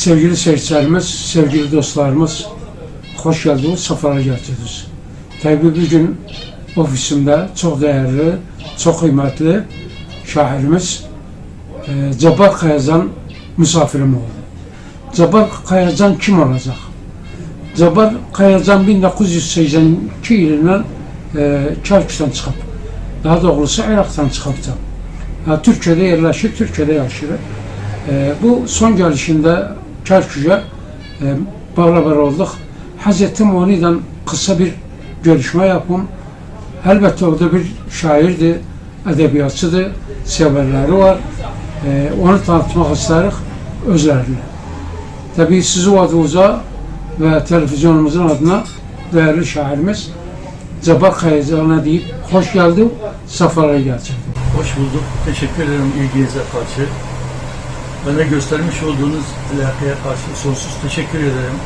Sevgili seyircilerimiz, sevgili dostlarımız, hoş geldiniz, sefalar getirdiniz. Tabii bugün ofisimde çok değerli, çok kıymetli şairimiz e, Cabbar Kayacan misafirim oldu. Cabbar Kayacan kim olacak? Cabbar Kayacan 1982 yılından e, Kerkük'ten çıkıp, daha doğrusu Irak'tan çıkıp da, ha, Türkiye'de yerleşir, Türkiye'de yaşıyor. E, bu son gelişinde Kerkük'e e, beraber olduk. Hazreti Muani'den kısa bir görüşme yapım. Elbette o da bir şairdi, edebiyatçıdır, severleri var. E, onu tanıtmak isteriz özlerini. Tabii sizi adınıza ve televizyonumuzun adına değerli şairimiz Cabbar Kayacan'a deyip hoş geldin, safara geldin. Hoş bulduk. Teşekkür ederim ilginize karşı. Bana göstermiş olduğunuz alakaya karşı sonsuz teşekkür ederim.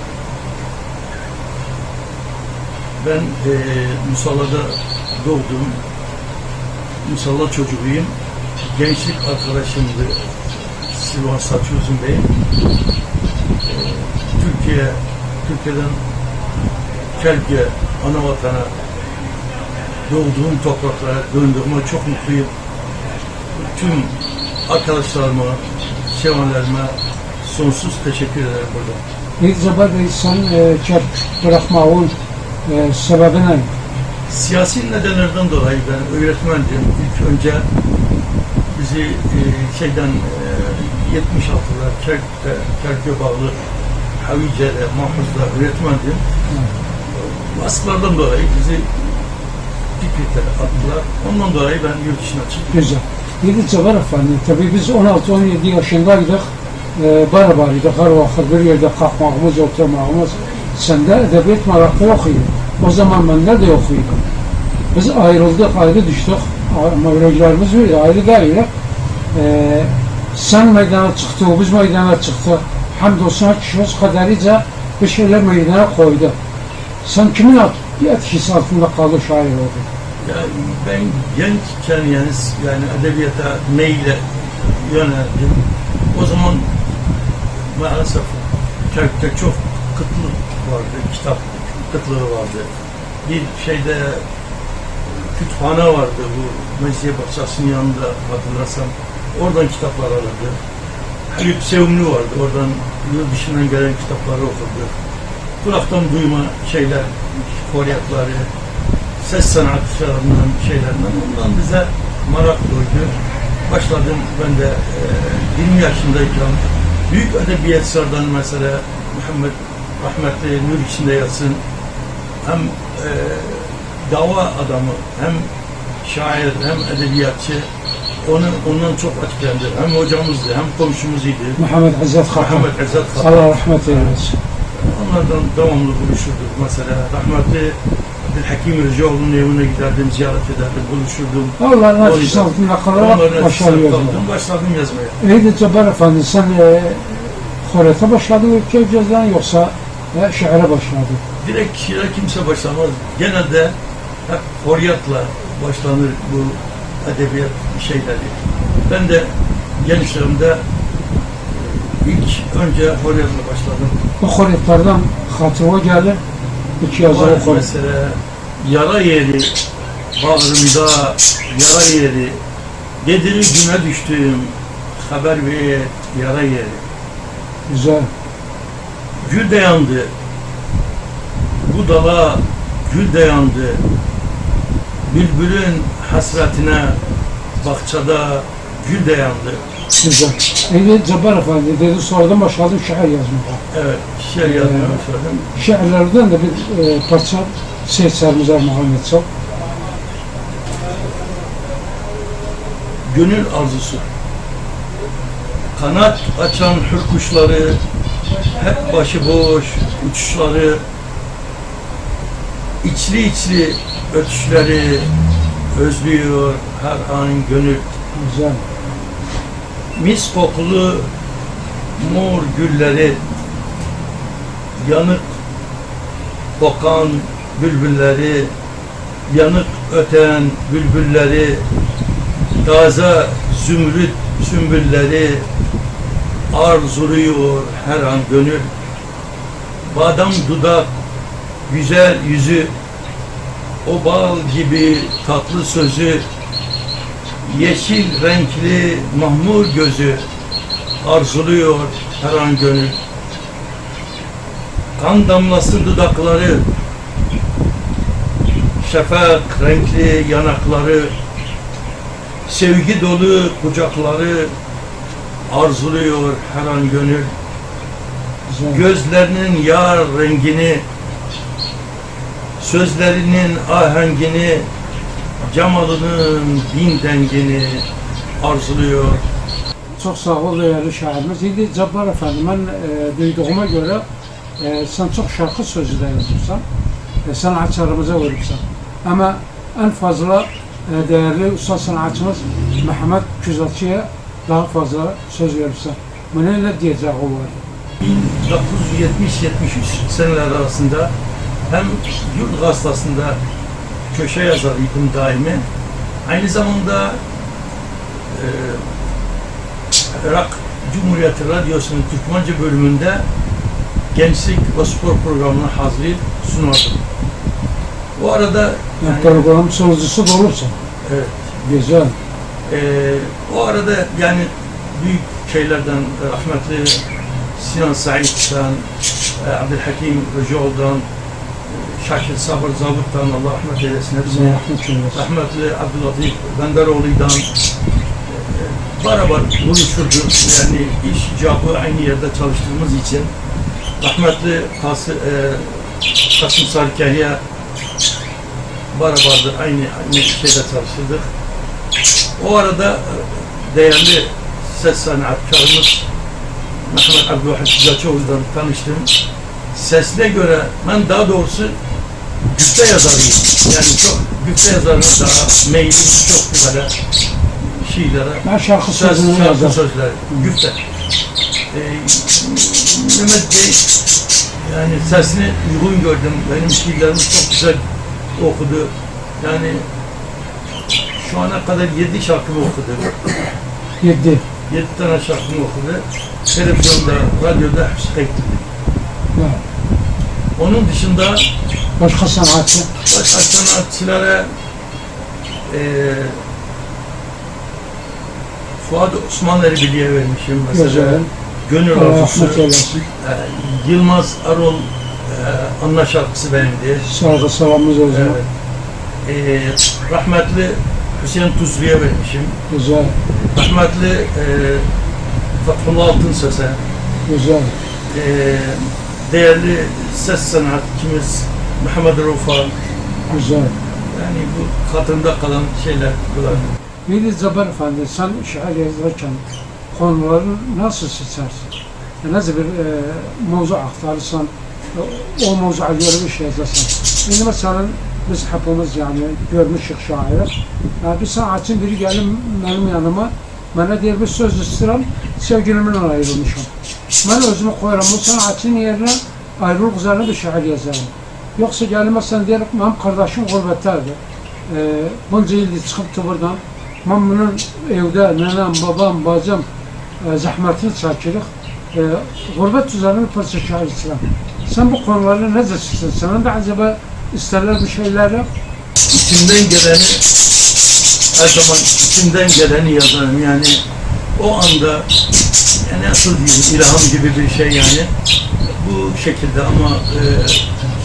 Ben eee Musalla'da doğdum. Musalla çocuğuyum. Gençlik arkadaşımdı Silvan Saçı Uzun Bey. Eee, Türkiye, Türkiye'den Kelk'e, ana vatana doğduğum topraklara döndüğüme çok mutluyum. Tüm arkadaşlarıma, sevenlerime sonsuz teşekkür ederim burada. Cabbar Bey sen e, Kerkük bırakmağın e, sebebi ne? Siyasi nedenlerden dolayı ben öğretmendim. İlk önce bizi e, şeyden e, 76'lar Kerkük'te, Kerkük'e bağlı Havice'de, Mahmuz'da öğretmendim. Baskılardan dolayı bizi Fikret'e attılar. Ondan dolayı ben yurt dışına çıktım. Güzel. Yedi Cabbar Efendi, tabii biz 16-17 yaşındaydık. E, beraberiydik, her vakit bir yerde kalkmağımız, oturmağımız. Sen de edebiyat merakı idi. O zaman bende de idi. Biz ayrıldık, ayrı düştük. Ama öğrencilerimiz öyle, ayrı değil. E, sen meydana çıktı, biz meydana çıktı. Hamdolsun kişimiz kaderice bir şeyler meydana koydu. Sen kimin etkisi altında kaldı şair oldu? Ya ben gençken yani yani edebiyata meyle yöneldim. O zaman maalesef Kerkük'te çok kıtlık vardı, kitap kıtlığı vardı. Bir şeyde kütüphane vardı bu Mecidiye Bahçesi'nin yanında hatırlasam. Oradan kitaplar alırdı. Haluk Sevimli vardı. Oradan yurt dışından gelen kitapları okurdu. Kulaktan duyma şeyler, koryatları, ses sanatçılarından şeylerden ondan bize merak duydu. Başladım ben de e, 20 yaşındayken büyük edebiyatçılardan mesela Muhammed rahmetli nur içinde yatsın hem e, dava adamı hem şair hem edebiyatçı onu ondan çok etkilendi. Hem hocamızdı hem komşumuzuydu. Muhammed İzzet. Muhammed Khan. Allah rahmet eylesin. Onlardan devamlı buluşurduk mesela. Rahmetli Abdülhakim Rıcaoğlu'nun evine giderdim, ziyaret ederdim, buluşurdum. Orada- etkisi altında kalarak Onların etkisinde yazmaya. başladım yazmaya. İyi de Cabbar Efendi sen e, Horete başladın ülke gözden yoksa e, şiire başladın. Direkt şiire kimse başlamaz. Genelde hep horyatla başlanır bu edebiyat şeyleri. Ben de gençlerimde ilk önce horyatla başladım. Bu horetlerden hatıra gelir. İki yazılı horet. mesela yara yeri, bağrımda yara yeri, Gedili güne düştüm, haber ver yara yeri. Güzel. Gül de yandı, bu dala gül de yandı. Bülbülün hasretine bahçada gül de yandı. Güzel. İyi de Cabbar Efendi dedi sonradan başladım şiir yazmaya. Evet, şiir yazmaya başladım. Şiirlerden de bir e, parça seçerimize Muhammed Sal. Gönül arzusu. Kanat açan hür kuşları, hep başıboş uçuşları, içli içli ötüşleri özlüyor her an gönül. Güzel. Mis kokulu mor gülleri, yanık kokan bülbülleri, yanık öten bülbülleri, taze zümrüt sümbülleri, arzuluyor her an gönül. Badam dudak, güzel yüzü, o bal gibi tatlı sözü, yeşil renkli mahmur gözü arzuluyor her an gönül. Kan damlası dudakları, şefak renkli yanakları, sevgi dolu kucakları arzuluyor her an gönül. Gözlerinin yar rengini, sözlerinin ahengini, cemalının bin dengini arzuluyor. Çok sağ ol değerli şairimiz. İdi Cabbar Efendi, ben e, duyduğuma göre e, sen çok şarkı sözü de yazırsan, e, sanatçılarımıza verirsen. Ama en fazla e, değerli usta sanatçımız Mehmet Küzatçı'ya daha fazla söz verirsen. Buna ne diyeceği var? 1970-73 seneler arasında hem Yurt Gazetesi'nde köşe yazarıydım daimi. Aynı zamanda e, Irak Cumhuriyeti Radyosu'nun Türkmence bölümünde gençlik ve spor programını hazırlayıp sunardım. Bu arada Yani program sözcüsü de olursa. evet, Güzel. Ee, o arada yani büyük şeylerden e, rahmetli Sinan Said'den, e, Abdülhakim Rıcıoğlu'dan, e, Şakir Sabır Zabıt'tan Allah rahmet eylesin hepsine. Rahmetli Abdülatif Benderoğlu'dan e, beraber buluşurduk. Yani iş icabı aynı yerde çalıştığımız için rahmetli Kas, e, Kasım Sarıkaya beraber aynı, aynı şeyde çalışırdık. O arada e, değerli ses sanatkarımız Mehmet Abdülhamid Güzelçoğlu'dan tanıştım. Sesine göre ben daha doğrusu güfte yazarıyım. Yani çok güfte yazarım daha meylim çok böyle şiirlere. Ben şarkı Söz, sözünü şarkı yazarım. sözleri, güfte. Ee, Mehmet Bey yani sesini uygun gördüm. Benim şiirlerimi çok güzel okudu. Yani şu ana kadar yedi şarkımı okudu. Yedi. Yedi tane şarkımı okudu. Televizyonda, radyoda hepsi. Evet. Onun dışında Başka sanatçı. başka sanatçılara eee Fuat Osman Erbili'ye vermişim mesela. Güzel. Gönül Allah Arzusu. Eee, Yılmaz Arol eee Anla şarkısı beğendi. Saygı selamımız o zaman. Evet. Eee, rahmetli Hüseyin Tuzlu'ya vermişim. Güzel. Rahmetli eee Fethullah Altınses'e. Güzel. Eee değerli ses sanatçımız Mehmet Rufa. Güzel. Yani bu hatırında kalan şeyler bunlar. Veli Zabar Efendi, sen şiir yazarken konuları nasıl seçersin? E, Nasıl bir e, mevzu aktarırsan, e, o mevzuya göre bir şey yazarsan. Şimdi mesela biz hepimiz yani görmüşük şair. Yani bir sanatçının biri gelip benim yanıma, bana diyor bir söz istiyorum, sevgilimden ayrılmışım. Ben özümü koyarım, bu sanatçının yerine ayrılık üzerine bir şiir yazarım. Yoksa gelmezsen diyelim, benim kardeşim gurbetteydi. E, bunca yıldır çıkıp da buradan Ben bunun evdə nənəm, babam, bacım e, zəhmətini çəkirik. E, Qurbət üzərində parça şair istəyirəm. Sən bu konuları necə çıxsın? Sənin də acaba istərlər bir şeyləri? İçimden geleni her zaman içimden geleni yazarım yani o anda yani nasıl diyeyim ilham gibi bir şey yani bu şekilde ama e,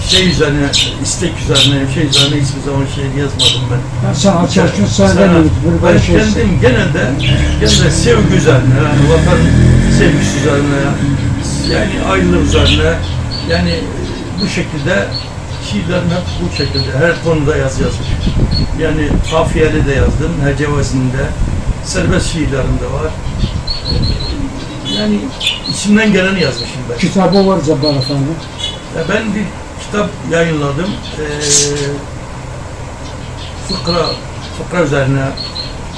şey üzerine istek üzerine şey üzerine hiçbir zaman şey yazmadım ben. Açarkın Sana- səndən bir ben kendim genelde genelde sevgi üzerine yani vatan sevgisi üzerine yani ayrılık üzerine yani bu şekilde şiirlerim hep bu şekilde her konuda yaz yazmış. Yani kafiyeli de yazdım, hecevezinde, serbest şiirlerim de var. Yani içimden geleni yazmışım ben. Kitabı var Cabbar Efendi. Ya ben bir kitap yayınladım. Ee, fıkra, fıkra üzerine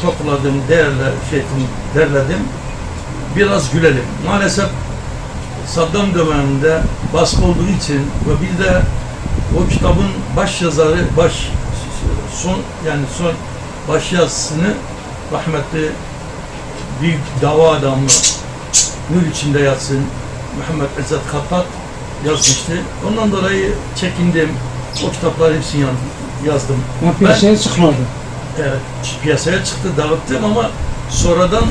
topladım, değerle, şey, derledim. Biraz gülelim. Maalesef Saddam döneminde baskı olduğu için ve bir de o kitabın baş yazarı, baş son yani son baş yazısını rahmetli büyük dava adamı nur içinde yatsın Muhammed Ezzet Kapat yazmıştı. Ondan dolayı çekindim. O kitapları hepsini yazdım. Ya piyasaya çıkmadı. Evet, piyasaya çıktı, dağıttım ama sonradan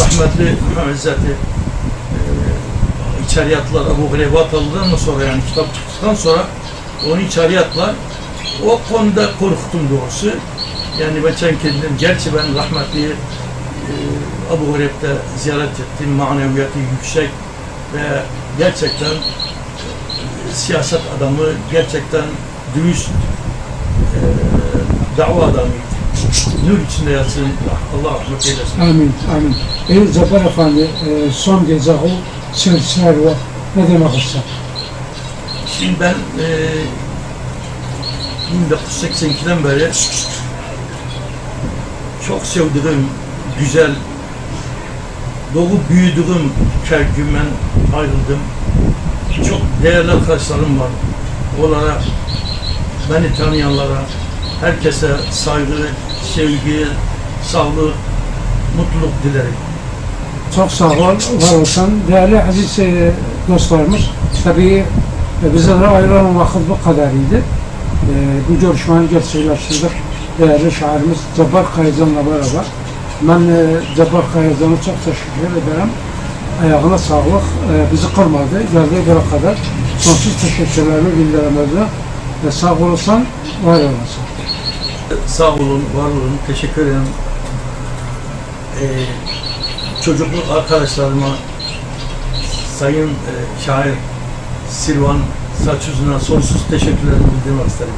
rahmetli Muhammed Ezzeti e, içeriye attılar. Abu Hureybe atıldılar ama sonra yani kitap çıktıktan sonra onu içeriye attılar. O konuda korktum doğrusu. Yani ben kendim, gerçi ben rahmetli e, Abu Hureybe'de ziyaret ettim. Maneviyatı yüksek ve gerçekten siyaset adamı, gerçekten dürüst e, dava adamıydı. Nur içinde yatsın. Allah rahmet eylesin. Amin, amin. Ey Cabbar Efendi, e, son o sözler var. Ne demek ister? Şimdi ben e, 1982'den beri çok sevdiğim, güzel, doğup büyüdüğüm Kerküm'den ayrıldım. Çok değerli arkadaşlarım var. Onlara, beni tanıyanlara, herkese saygı, sevgi, sağlık, mutluluk dilerim. Çok sağ ol, var olsan. Değerli aziz e, dostlarımız, tabii e, bize de ayrılan vakit bu kadarıydı. E, bu görüşmeyi gerçekleştirdik. Değerli şairimiz Cabbar Kayacan'la beraber. Ben Cabbar Kayacan'a çok teşekkür ederim. Ayağına sağlık. E, bizi kırmadı. Geldiği yere kadar sonsuz teşekkürlerimi bildiremezler. Ve sağ olursan, var olasın. Sağ olun, var olun. Teşekkür ederim. Ee, çocukluk arkadaşlarıma, Sayın e, şair Silvan Saçüzü'ne sonsuz teşekkürlerimi bildirmek isterim.